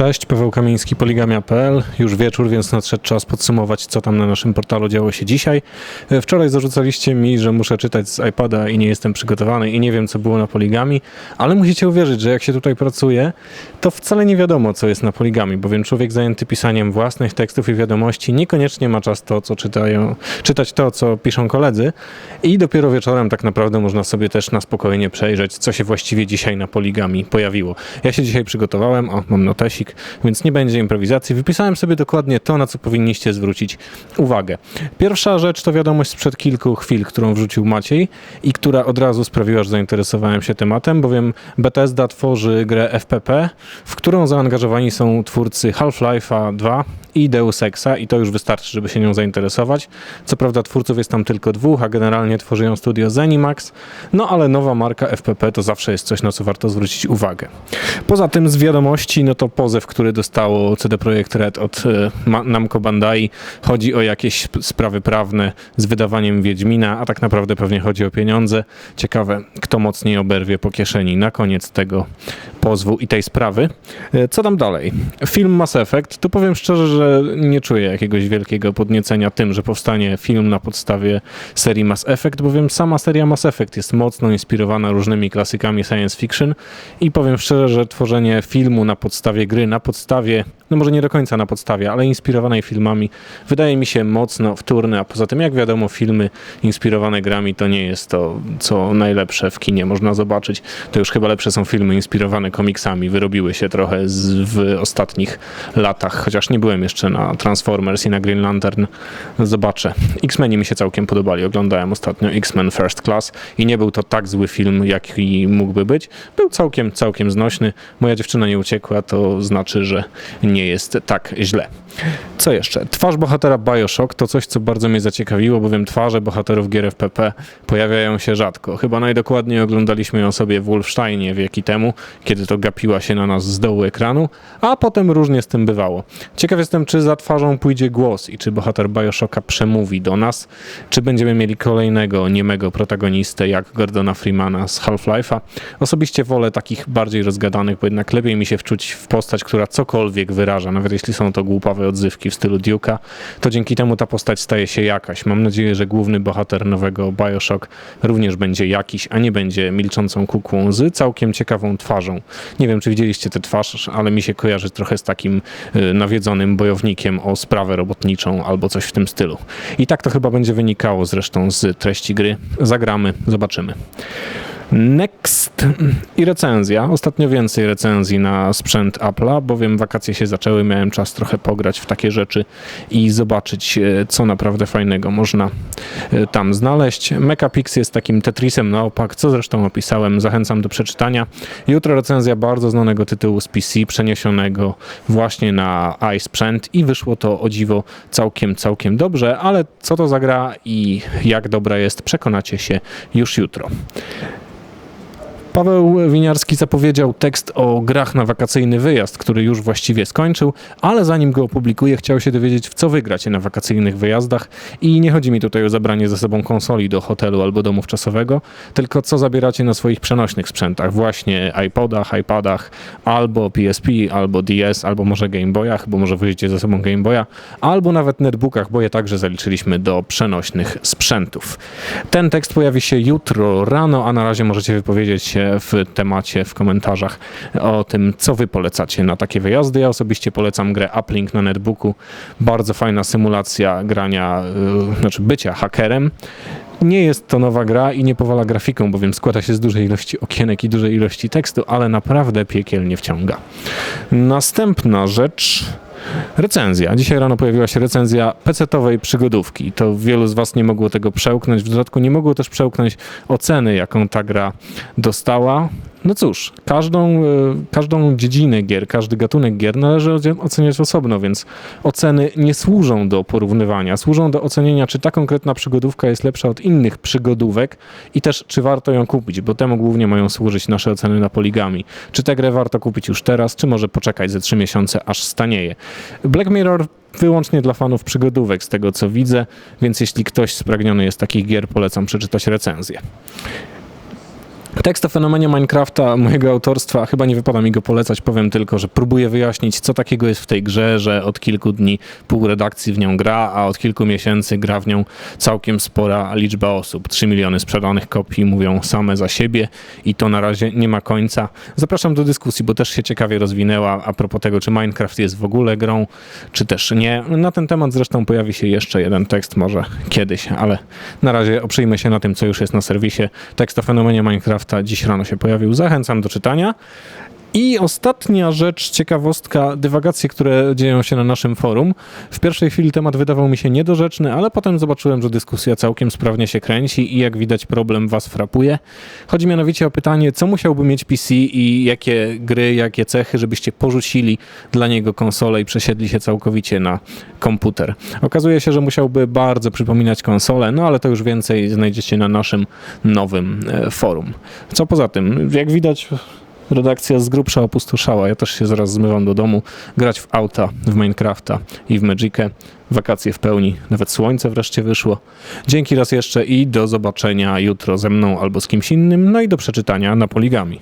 Cześć, Paweł Kamiński, poligamia.pl. Już wieczór, więc nadszedł czas podsumować, co tam na naszym portalu działo się dzisiaj. E, Wczoraj zarzucaliście mi, że muszę czytać z iPada i nie jestem przygotowany i nie wiem, co było na poligami, ale musicie uwierzyć, że jak się tutaj pracuje, to wcale nie wiadomo, co jest na poligami, bowiem człowiek zajęty pisaniem własnych tekstów i wiadomości niekoniecznie ma czas to, co czytają, czytać to, co piszą koledzy i dopiero wieczorem tak naprawdę można sobie też na spokojnie przejrzeć, co się właściwie dzisiaj na poligami pojawiło. Ja się dzisiaj przygotowałem, o, mam notesik, więc nie będzie improwizacji. Wypisałem sobie dokładnie to, na co powinniście zwrócić uwagę. Pierwsza rzecz to wiadomość sprzed kilku chwil, którą wrzucił Maciej i która od razu sprawiła, że zainteresowałem się tematem, bowiem Bethesda tworzy grę FPP, w którą zaangażowani są twórcy Half-Life'a 2 i Deus Exa i to już wystarczy, żeby się nią zainteresować. Co prawda twórców jest tam tylko dwóch, a generalnie tworzy ją studio Zenimax, no ale nowa marka FPP to zawsze jest coś, na co warto zwrócić uwagę. Poza tym z wiadomości, no to pozew, który dostało CD Projekt Red od e, Namco Bandai, chodzi o jakieś sp- sprawy prawne z wydawaniem Wiedźmina, a tak naprawdę pewnie chodzi o pieniądze. Ciekawe, kto mocniej oberwie po kieszeni na koniec tego pozwu i tej sprawy. E, Co tam dalej? Film Mass Effect. Tu powiem szczerze, że nie czuję jakiegoś wielkiego podniecenia tym, że powstanie film na podstawie serii Mass Effect, bowiem sama seria Mass Effect jest mocno inspirowana różnymi klasykami science fiction i powiem szczerze, że tworzenie filmu na podstawie gry, na podstawie, no może nie do końca na podstawie, ale inspirowanej filmami, wydaje mi się mocno wtórne, a poza tym jak wiadomo filmy inspirowane grami to nie jest to, co najlepsze w kinie można zobaczyć. To już chyba lepsze są filmy inspirowane komiksami, wyrobiły się trochę z, w ostatnich latach, chociaż nie byłem jeszcze na Transformers i na Green Lantern. Zobaczę. X-Meni mi się całkiem podobali, oglądałem ostatnio X-Men First Class i nie był to tak zły film, jaki mógłby być. Był całkiem, całkiem znośny. Moja dziewczyna nie uciekła, to znaczy, że nie jest tak źle. Co jeszcze? Twarz bohatera Bioshock to coś, co bardzo mnie zaciekawiło, bowiem twarze bohaterów gier FPP pojawiają się rzadko. Chyba najdokładniej oglądaliśmy ją sobie w Wolfsteinie wieki temu, kiedy to gapiła się na nas z dołu ekranu, a potem różnie z tym bywało. Ciekaw jestem, czy za twarzą pójdzie głos i czy bohater Bioshocka przemówi do nas, czy będziemy mieli kolejnego niemego protagonistę jak Gordona Freemana z Half-Life'a. Osobiście wolę takich bardziej rozgadanych, bo jednak lepiej mi się wczuć w postać, która cokolwiek wyraża, nawet jeśli są to głupawe odzywki w stylu Duke'a, to dzięki temu ta postać staje się jakaś. Mam nadzieję, że główny bohater nowego Bioshock również będzie jakiś, a nie będzie milczącą kukłą z całkiem ciekawą twarzą. Nie wiem, czy widzieliście tę twarz, ale mi się kojarzy trochę z takim y, nawiedzonym bojownikiem o sprawę robotniczą albo coś w tym stylu. I tak to chyba będzie wynikało zresztą z treści gry. Zagramy, zobaczymy. Next i recenzja. Ostatnio więcej recenzji na sprzęt Apple'a, bowiem wakacje się zaczęły, miałem czas trochę pograć w takie rzeczy i zobaczyć, e, co naprawdę fajnego można e, tam znaleźć. Mecapix jest takim Tetrisem na opak, co zresztą opisałem. Zachęcam do przeczytania. Jutro recenzja bardzo znanego tytułu z PC, przeniesionego właśnie na iSprzęt i wyszło to o dziwo całkiem, całkiem dobrze, ale co to za gra i jak dobra jest, przekonacie się już jutro. Paweł Winiarski zapowiedział tekst o grach na wakacyjny wyjazd, który już właściwie skończył, ale zanim go opublikuje, chciał się dowiedzieć, w co wygracie na wakacyjnych wyjazdach. I nie chodzi mi tutaj o zabranie ze sobą konsoli do hotelu albo domu wczasowego, tylko co zabieracie na swoich przenośnych sprzętach, właśnie iPodach, iPadach, albo PSP, albo DS, albo może Game Boyach, bo może wozicie ze sobą Game Boya, albo nawet netbookach, bo je także zaliczyliśmy do przenośnych sprzętów. Ten tekst pojawi się jutro rano, a na razie możecie wypowiedzieć się w temacie, w komentarzach o tym, co wy polecacie na takie wyjazdy. Ja osobiście polecam grę Uplink na netbooku. Bardzo fajna symulacja grania, y, znaczy bycia hakerem. Nie jest to nowa gra i nie powala grafiką, bowiem składa się z dużej ilości okienek i dużej ilości tekstu, ale naprawdę piekielnie wciąga. Następna rzecz. Recenzja. Dzisiaj rano pojawiła się recenzja PC-owej przygodówki. To wielu z Was nie mogło tego przełknąć. W dodatku nie mogło też przełknąć oceny, jaką ta gra dostała. No cóż, każdą, e, każdą dziedzinę gier, każdy gatunek gier należy oceniać osobno, więc oceny nie służą do porównywania, służą do ocenienia, czy ta konkretna przygodówka jest lepsza od innych przygodówek i też, czy warto ją kupić, bo temu głównie mają służyć nasze oceny na poligami. Czy tę grę warto kupić już teraz, czy może poczekać ze 3 miesiące, aż stanieje. Black Mirror wyłącznie dla fanów przygodówek, z tego co widzę, więc jeśli ktoś spragniony jest takich gier, polecam przeczytać recenzję. Tekst o fenomenie Minecrafta mojego autorstwa, chyba nie wypada mi go polecać, powiem tylko, że próbuję wyjaśnić, co takiego jest w tej grze, że od kilku dni pół redakcji w nią gra, a od kilku miesięcy gra w nią całkiem spora liczba osób. 3 miliony sprzedanych kopii mówią same za siebie i to na razie nie ma końca. Zapraszam do dyskusji, bo też się ciekawie rozwinęła a propos tego, czy Minecraft jest w ogóle grą, czy też nie. Na ten temat zresztą pojawi się jeszcze jeden tekst, może kiedyś, ale na razie oprzyjmy się na tym, co już jest na serwisie. Tekst o fenomenie Minecrafta dziś rano się pojawił. Zachęcam do czytania. I ostatnia rzecz, ciekawostka, dywagacje, które dzieją się na naszym forum. W pierwszej chwili temat wydawał mi się niedorzeczny, ale potem zobaczyłem, że dyskusja całkiem sprawnie się kręci i jak widać problem was frapuje. Chodzi mianowicie o pytanie, co musiałby mieć PC i jakie gry, jakie cechy, żebyście porzucili dla niego konsolę i przesiedli się całkowicie na komputer. Okazuje się, że musiałby bardzo przypominać konsolę, no ale to już więcej znajdziecie na naszym nowym e, forum. Co poza tym, jak widać, redakcja z grubsza opustoszała. Ja też się zaraz zmywam do domu, grać w auta, w Minecrafta i w Magicę. Wakacje w pełni, nawet słońce wreszcie wyszło. Dzięki raz jeszcze i do zobaczenia jutro ze mną albo z kimś innym, no i do przeczytania na poligami.